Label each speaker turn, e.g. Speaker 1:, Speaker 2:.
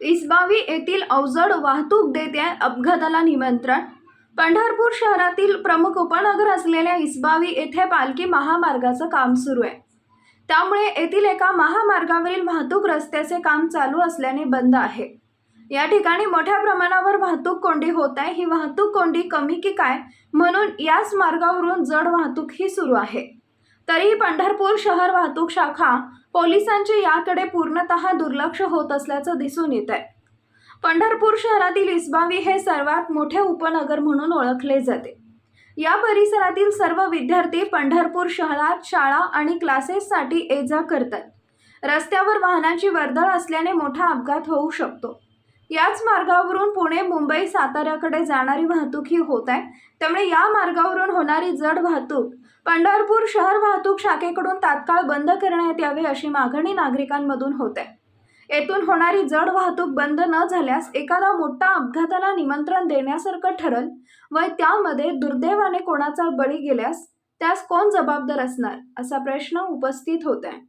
Speaker 1: इस्बावी येथील अवजड वाहतूक देत्या अपघाताला निमंत्रण. पंढरपूर शहरातील प्रमुख उपनगर असलेल्या इस्बावी येथे पालखी महामार्गाचं काम सुरू आहे. त्यामुळे येथील एका महामार्गावरील वाहतूक रस्त्याचे काम चालू असल्याने बंद आहे. या ठिकाणी मोठ्या प्रमाणावर वाहतूक कोंडी होत आहे. ही वाहतूक कोंडी कमी की काय? म्हणून याच मार्गावरून जड वाहतूक ही सुरू आहे. तरीही पंढरपूर शहर वाहतूक शाखा पोलिसांचे याकडे पूर्णतः दुर्लक्ष होत असल्याचं दिसून येत आहे पंढरपूर शहरातील इस्बावी हे सर्वात मोठे उपनगर म्हणून ओळखले जाते. या परिसरातील सर्व विद्यार्थी पंढरपूर शहरात शाळा आणि क्लासेससाठी ये जा करतात. रस्त्यावर वाहनांची वर्दळ असल्याने मोठा अपघात होऊ शकतो. याच मार्गावरून पुणे मुंबई साताऱ्याकडे जाणारी वाहतूक ही होत आहे. त्यामुळे या मार्गावरून होणारी जड वाहतूक पंढरपूर शहर वाहतूक शाखेकडून तात्काळ बंद करण्यात यावे अशी मागणी नागरिकांमधून होत. आहे येथून होणारी जड वाहतूक बंद न झाल्यास एखादा मोठा अपघाताला निमंत्रण देण्यासारखं ठरल व त्यामध्ये दुर्दैवाने कोणाचा बळी गेल्यास त्यास कोण जबाबदार असणार असा प्रश्न उपस्थित होत आहे